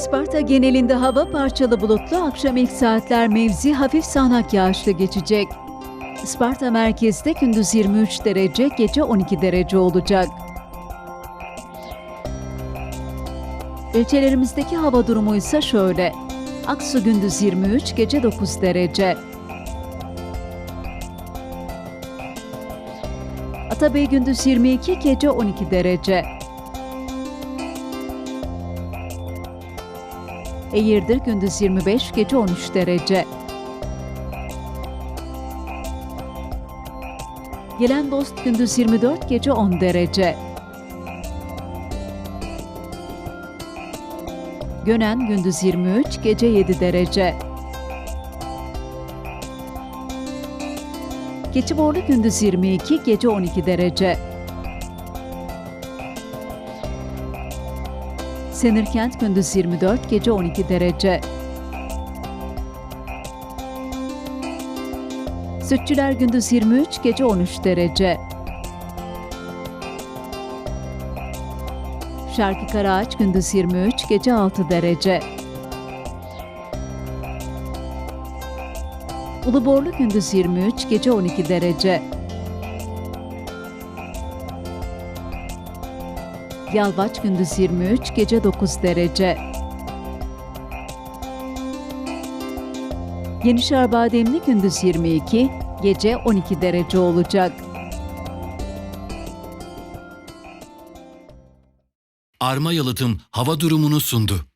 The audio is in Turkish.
Isparta genelinde hava parçalı bulutlu, akşam ilk saatler mevzi hafif sağanak yağışlı geçecek. Isparta merkezde gündüz 23 derece, gece 12 derece olacak. İlçelerimizdeki hava durumu ise şöyle. Aksu gündüz 23, gece 9 derece. Atabey gündüz 22, gece 12 derece. Eğirdir gündüz 25, gece 13 derece. Gelen dost gündüz 24, gece 10 derece. Gönen gündüz 23, gece 7 derece. Keçiborlu gündüz 22, gece 12 derece. Senirkent gündüz 24, gece 12 derece. Sütçüler gündüz 23, gece 13 derece. Şarkı Karaağaç gündüz 23, gece 6 derece. Uluborlu gündüz 23, gece 12 derece. Yalvaç gündüz 23, gece 9 derece. Yenişehir Bademli gündüz 22, gece 12 derece olacak. Arma Yalıtım hava durumunu sundu.